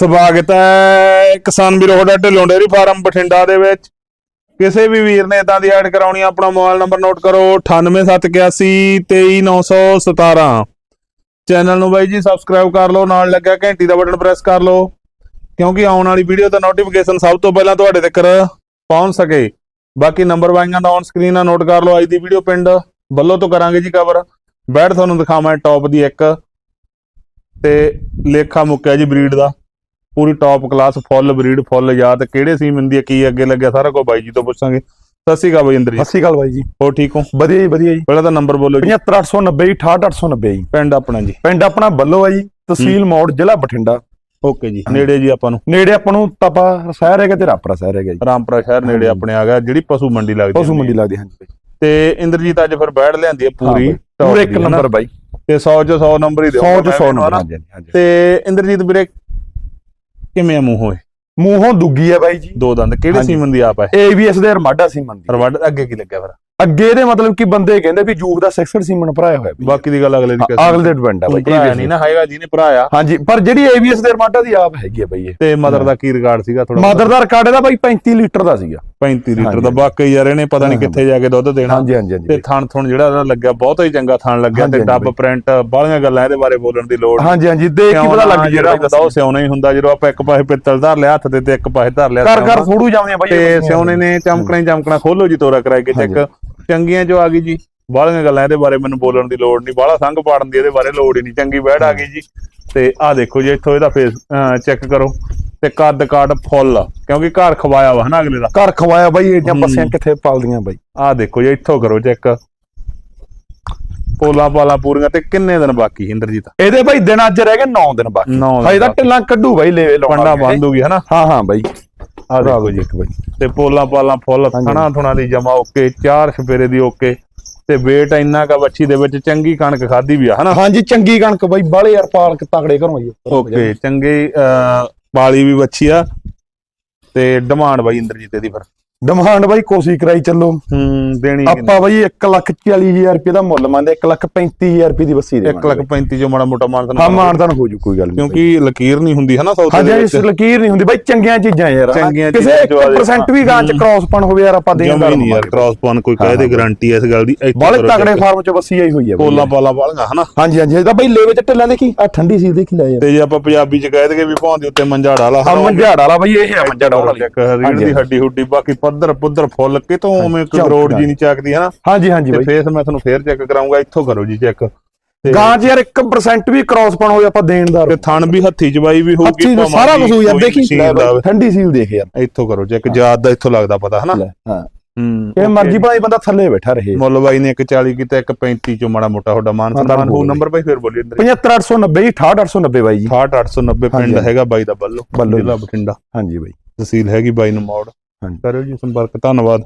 ਸਵਾਗਤ ਹੈ ਕਿਸਾਨ ਵੀਰੋ, ਤੁਹਾਡਾ ਢਿੱਲੋਂ ਡੇਅਰੀ ਫਾਰਮ ਬਠਿੰਡਾ ਦੇ ਵਿੱਚ। ਕਿਸੇ ਵੀ ਵੀਰ ਨੇ ਇਦਾਂ ਦੀ ਐਡ ਕਰਾਉਣੀ ਆਪਣਾ ਮੋਬਾਈਲ ਨੰਬਰ ਨੋਟ ਕਰੋ 98781 23917 ਚੈਨਲ ਨੂੰ ਬਾਈ ਜੀ ਸਬਸਕ੍ਰਾਈਬ ਕਰ ਲਓ, ਨਾਲ ਲੱਗਿਆ ਘੰਟੀ ਦਾ ਬਟਨ ਪ੍ਰੈਸ ਕਰ ਲਓ, ਕਿਉਂਕਿ ਆਉਣ ਵਾਲੀ ਵੀਡੀਓ ਦਾ ਨੋਟੀਫਿਕੇਸ਼ਨ ਸਭ ਤੋਂ ਪਹਿਲਾਂ ਤੁਹਾਡੇ ਤੱਕ ਪਹੁੰਚ ਸਕੇ। ਬਾਕੀ ਨੰਬਰ ਵਾਈਆਂ ਦਾ ਔਨ ਸਕਰੀਨ ਆ ਨੋਟ ਕਰ ਲਓ, ਅੱਜ ਦੀ ਵੀਡੀਓ ਪਿੰਡ ਵੱਲੋਂ ਤੋਂ ਕਰਾਂਗੇ ਜੀ ਕਵਰ ਬੈਠ ਤੁਹਾਨੂੰ ਦਿਖਾਵਾਂ ਟੌਪ ਦੀ ਇੱਕ, ਤੇ ਲੇਖਾ ਮੁੱਕਿਆ ਜੀ ਬਰੀਡ ਦਾ। ਪੂਰੀ top class full breed full ਯਾਦ ਕਿਹੜੇ ਸੀਮ ਹੁੰਦੀ ਹੈ ਕੀ ਅੱਗੇ ਲੱਗਿਆ ਸਾਰਾ ਕੁਝ ਬਾਈ ਜੀ ਤੋਂ ਪੁੱਛਾਂਗੇ। ਸਤਿ ਸ਼੍ਰੀ ਅਕਾਲ ਬਾਈ ਇੰਦਰ ਜੀ। ਸਤਿ ਸ਼੍ਰੀ ਅਕਾਲ ਬਾਈ ਜੀ। ਹੋ ਠੀਕ ਹੋ? ਵਧੀਆ ਜੀ ਵਧੀਆ ਜੀ। ਪਹਿਲਾਂ ਤਾਂ ਨੰਬਰ ਬੋਲੋ ਜੀ। 75890 68890 ਜੀ ਪਿੰਡ ਆਪਣਾ ਜੀ। ਪਿੰਡ ਆਪਣਾ ਬੱਲੋ ਹੈ ਜੀ ਤਹਿਸੀਲ ਮੌੜ ਜ਼ਿਲ੍ਹਾ ਬਠਿੰਡਾ। ਓਕੇ ਜੀ ਨੇੜੇ ਜੀ ਆਪਾਂ ਨੂੰ। ਨੇੜੇ ਆਪਾਂ ਨੂੰ ਤਪਾ ਸ਼ਹਿਰ ਹੈਗਾ ਤੇ ਰਾਪਰਾ ਸ਼ਹਿਰ ਹੈਗਾ ਜੀ। ਰਾਮਪੁਰਾ ਸ਼ਹਿਰ ਨੇੜੇ ਹਾਂਜੀ। ਆਪਣੇ ਆ ਗਿਆ ਜਿਹੜੀ ਪਸ਼ੂ ਮੰਡੀ ਲੱਗਦੀ ਪਸ਼ੂ ਹੁੰਦੀ ਮੰਡੀ ਹੈ। ਲੱਗਦੀ ਹਾਂਜੀ ਬਾਈ। ਤੇ ਇੰਦਰਜੀਤ ਅੱਜ ਫਿਰ ਬੈਠ ਲਿਆਂਦੀ ਹੈ ਪੂਰੀ ਹਾਂ top ਪੂਰੇ ਇੱਕ ਦੀ, ਹਨਾ? ਨੰਬਰ ਬਾਈ। ਤੇ 100 ਚ 100 ਨੰਬਰ ਹੀ ਦਿਓ। 100 ਚ 100 ਮੈਨੂੰ, ਨੰਬਰ? ਹਾਂਜੀ ਹਾਂਜੀ ਤੇ ਇੰਦਰਜੀਤ ਵੀਰੇ ਕਿਵੇਂ ਆ ਮੂੰਹ ਹੋਏ ਮੂੰਹੋਂ ਦੁੱਗੀ ਹੈ ਬਾਈ ਜੀ। ਦੋ ਦੰਦ ਕਿਹੜੇ। ਸੀਮਨ ਦੀ ਆਪ ਹੈ ਏਬੀਐਸ ਦੇ ਅਰਮਾਡਾ ਸੀ ਮੰਦੀ ਰਵੜ ਅੱਗੇ ਕੀ ਲੱਗਿਆ ਫਿਰ? ਅੱਗੇ ਇਹਦੇ ਮਤਲਬ ਕਿ ਬੰਦੇ ਕਹਿੰਦੇ ਵੀ ਜੂਬ ਦਾ 66 ਸੀਮਨ ਭਰਾਇਆ ਹੋਇਆ ਵੀ। ਬਾਕੀ ਦੀ ਗੱਲ ਅਗਲੇ ਦੀ ਅਗਲੇ ਦੇ ਡਿਪੈਂਡ ਆ ਬਾਈ ABS ਨਹੀਂ ਨਾ ਹੈਗਾ ਜਿਹਨੇ ਭਰਾਇਆ। ਹਾਂਜੀ ਪਰ ਜਿਹੜੀ ਏਬੀਐਸ ਦੇ ਅਰਮਾਡਾ ਦੀ ਆਪ ਹੈਗੀ ਆ ਬਾਈ ਇਹ। ਤੇ ਮਦਰ ਦਾ ਕੀ ਰਿਕਾਰਡ ਸੀਗਾ? ਥੋੜਾ ਮਦਰ ਦਾ ਰਿਕਾਰਡ ਇਹਦਾ ਬਾਈ 35 ਲੀਟਰ ਦਾ ਸੀਗਾ। 35 ਲੀਟਰ ਦਾ ਬਾਕੀ ਯਾਰ ਇਹਨੇ ਪਤਾ ਨਹੀਂ ਕਿੱਥੇ ਜਾ ਕੇ ਦੁੱਧ ਦੇਣਾ। ਹਾਂਜੀ ਹਾਂਜੀ ਤੇ ਥਣ ਥਣ ਜਿਹੜਾ ਇਹਦਾ ਲੱਗਿਆ ਬਹੁਤ ਹੀ ਚੰਗਾ ਥਣ ਲੱਗਿਆ ਤੇ ਡੱਬ ਪ੍ਰਿੰਟ ਬਾਹਲੀਆਂ ਗੱਲਾਂ ਇਹਦੇ ਬਾਰੇ ਬੋਲਣ ਦੀ ਲੋੜ ਹਾਂਜੀ ਹਾਂਜੀ ਦੇਖ ਕੇ ਪਤਾ ਲੱਗ ਜਿਹੜਾ ਹੁੰਦਾ ਉਹ ਸਿਉਣਾ ਹੀ ਹੁੰਦਾ ਜਦੋਂ ਆਪਾਂ ਇੱਕ ਪਾਸੇ ਪਿੱਤਲ ਧਰ ਲਿਆ ਹੱਥ ਤੇ ਤੇ ਇੱਕ ਪਾਸੇ ਧਰ ਲਿਆ ਘਰ ਸਿਉਣਾ। ਫੋੜੂ ਜਾਂਦੀਆਂ ਬਾਈ ਤੇ ਸਿਉਣੇ ਨੇ ਚਮਕਣਾ ਚਮਕਣਾ ਖੋਲੋ ਜੀ ਤੋਰਾ ਕਰਾਏ ਕੇ ਚੈੱਕ। ਚੰਗੀਆਂ ਜੋ ਆ ਗਈ ਜੀ ਬਾਹਲੀਆਂ ਗੱਲਾਂ ਇਹਦੇ ਬਾਰੇ ਮੈਨੂੰ ਬੋਲਣ ਦੀ ਲੋੜ ਨਹੀਂ ਬਾਹਲਾ ਸੰਗ ਪਾੜਨ ਦੀ ਇਹਦੇ ਬਾਰੇ ਲੋੜ ਹੀ ਨਹੀਂ ਚੰਗੀ ਬੈੜ ਆ ਗਈ ਜੀ। ਤੇ ਆਹ ਦੇਖੋ ਜੀ ਇੱਥੋਂ ਇਹਦਾ ਫੇਸ ਚੈੱਕ ਕਰੋ। ਤੇ ਕੱਦ ਕਾਟ ਫੁੱਲ ਆ, ਕਿਉਂਕਿ ਘਰ ਖਵਾਇਆ ਵਾ ਹਨਾ ਅਗਲੇ ਦਾ। ਘਰ ਖਵਾਇਆ ਬਾਈ ਇਹਦੀਆਂ ਹੂੰ। ਬੱਸਿਆਂ ਕਿੱਥੇ ਪਲਦੀਆਂ ਬਾਈ? ਆਹ ਦੇਖੋ ਜੀ ਇੱਥੋਂ ਕਰੋ ਚੈੱਕ। ਪੋਲਾ ਪਾਲਾ ਪੂਰੀਆਂ ਤੇ ਕਿੰਨੇ ਦਿਨ ਬਾਕੀ ਇੰਦਰਜੀਤ? ਇਹਦੇ ਬਾਈ ਦਿਨ ਅੱਜ ਰਹਿ ਗਏ 9 ਦਿਨ ਬਾਕੀ। ਹਜੇ ਤਾਂ। ਢਿੱਲਾਂ ਕੱਢੂ ਬਾਈ ਲੈ ਲਾਉਣਾ ਪੰਡਾ ਬੰਦ ਹੋ ਗਈ ਹਨਾ? ਹਾਂ ਹਾਂ ਬਾਈ। ਆਹ ਦੇਖੋ ਜੀ। ਇੱਕ ਬਾਈ ਤੇ ਪੋਲਾ ਪਾਲਾ ਫੁੱਲ। ਥਣਾ ਥੁਣਾ ਦੀ ਜਮਾ ਓਕੇ ਚਾਰ ਛਪੇਰੇ ਦੀ ਓਕੇ ਤੇ weight ਇੰਨਾ ਕਾ ਬੱਚੀ ਦੇ ਵਿੱਚ ਚੰਗੀ ਕਣਕ ਖਾਦੀ ਵੀ ਆ ਹਨਾ? ਹਾਂਜੀ ਚੰਗੀ ਕਣਕ ਬਾਈ ਬਾਲੇ ਯਾਰ ਪਾਲਕ ਤਗੜੇ ਘਰੋਂ ਆਈ ਓਕੇ ਚੰਗੀ ਪਾਲੀ ਵੀ ਬੱਚੀ ਆ ਤੇ ਡਿਮਾਂਡ ਬਾਈ ਇੰਦਰਜੀਤ ਦੀ ਫਿਰ। ਡਿਮਾਂਡ ਬਾਈ ਕੋਸ਼ਿਸ਼ ਕਰਾਈ ਚੱਲੋ। ਹੂੰ ਦੇਣੀ ਆਪਾਂ ਬਾਈ 1 ਲੱਖ 40000 ਰੁਪਏ ਦਾ ਮੁੱਲ ਮੰਨਦੇ 1 ਲੱਖ 35000 ਰੁਪਏ ਦੀ ਬੱਸੀ ਦੇ 1 ਲੱਖ 35 ਜੋ ਮਾੜਾ ਮੋਟਾ ਮਾਨਤਨ ਹਾਂ ਮਾਨਦਾਨ ਹੋ ਜੂ ਕੋਈ ਗੱਲ ਨਹੀਂ ਕਿਉਂਕਿ ਲਕੀਰ ਨਹੀਂ ਹੁੰਦੀ ਹਨਾ ਸੌਦੇ ਦੇ ਇਸ ਵਿੱਚ। ਲਕੀਰ ਨਹੀਂ ਹੁੰਦੀ ਬਾਈ ਚੰਗੀਆਂ ਚੀਜ਼ਾਂ ਯਾਰ ਕਿਸੇ ਚੀਜ਼ਾਂ ਜੋ ਆ 1% ਵੀ ਗਾਂ ਚ ਹੂੰ। ਕ੍ਰਾਸਪਨ ਹੋਵੇ ਯਾਰ ਆਪਾਂ ਦੇਣ ਜਮੀ ਨਹੀਂ ਯਾਰ ਕ੍ਰਾਸ ਪਾਉਣ ਕੋਈ ਕਹੇ ਦੇ ਹਾਂ। ਗਾਰੰਟੀ ਇਸ ਗੱਲ ਦੀ ਬਾਲੇ ਤਗੜੇ। ਫਾਰਮ ਚ ਬੱਸੀ ਆਈ ਹੋਈ ਹੈ ਬਾਈ। ਪੋਲਾ ਪਾਲਾ ਵਾਲੀਆਂ ਹਨਾ। ਹਾਂਜੀ ਹਾਂਜੀ ਇਹਦਾ ਬਾਈ ਲੇਵੇ ਚ ਢਿੱਲਾਂ ਦੇਖੀ। ਆ ਠੰਡੀ ਸੀ ਦੇਖੀ ਲੈ ਯਾਰ। ਤੇ ਜੇ ਆਪਾਂ ਪੰਜਾਬੀ ਚ ਕਹਿ ਦਈਏ ਵੀ ਭਾਂ ਦੇ ਉੱਤੇ ਮੰਜਾ ਡਾਲਾ ਆ ਮੰਝਾੜ ਵਾਲਾ ਬਾਈ ਇਹ ਹੈ ਮੰਝਾੜ ਵਾਲਾ ਰੀੜ ਦੀ ਹੱਡੀ ਹੁੱਡੀ ਬਾਕੀ ਪੱਧਰ ਪੁੱਧਰ ਫੁੱਲ ਕਿਤੋਂ ਉਵੇਂ ਨਾਲ। ਜੀ ਨਹੀਂ ਚੱਕਦੀ ਹਨਾ? ਹਾਂਜੀ ਹਾਂਜੀ ਬਾਈ। ਫੇਸ ਮੈਂ ਤੁਹਾਨੂੰ ਫੇਰ ਚੈੱਕ ਕਰਾਉਂਗਾ ਇੱਥੋਂ ਕਰੋ ਜੀ ਚੈੱਕ ਗਾਂ ਚ ਯਾਰ 1% ਵੀ ਕ੍ਰਾਸਪਨ ਹੋਵੇ ਆਪਾਂ ਦੇਣਦਾਰ ਤੇ ਥਣ ਵੀ ਹੱਥੀ ਚਬਾਈ ਵੀ ਹੋਊਗੀ ਹੱਥੀ ਸਾਰਾ ਕੁਝ ਹੋ ਯਾਰ ਦੇਖੀ। ਠੰਡੀ ਸੀਲ ਦੇਖ ਯਾਰ। ਇੱਥੋਂ ਕਰੋ ਚੈੱਕ ਜਾਤ ਦਾ ਇੱਥੋਂ ਲੱਗਦਾ ਪਤਾ ਹਨਾ? ਹਾਂ। ਹੂੰ ਇਹ ਮਰਜ਼ੀ ਭਾਈ ਬੰਦਾ ਥੱਲੇ ਬੈਠਾ ਰਹੇ। ਮੁੱਲ ਬਾਈ ਨੇ ਇੱਕ 40 ਕੀਤਾ ਇੱਕ 35 ਚੋਂ ਮਾੜਾ ਮੋਟਾ ਤੁਹਾਡਾ ਮਾਨ ਸਨਮਾਨ ਹੋ। ਨੰਬਰ ਬਾਈ ਫੇਰ ਬੋਲੀ ਅੰਦਰ। 75890 68890 ਬਾਈ ਜੀ। 6890 ਪਿੰਡ। ਹੈਗਾ ਬਾਈ ਦਾ ਬੱਲੋ ਬੱਲੋ ਜ਼ਿਲ੍ਹਾ ਬਠਿੰਡਾ। ਹਾਂਜੀ ਬਾਈ। ਤਹਿਸੀਲ ਹੈਗੀ ਬਾਈ ਨੂੰ ਮੌੜ। ਹਾਂਜੀ। ਕਰਿਓ ਜੀ ਸੰਪਰਕ ਧੰਨਵਾਦ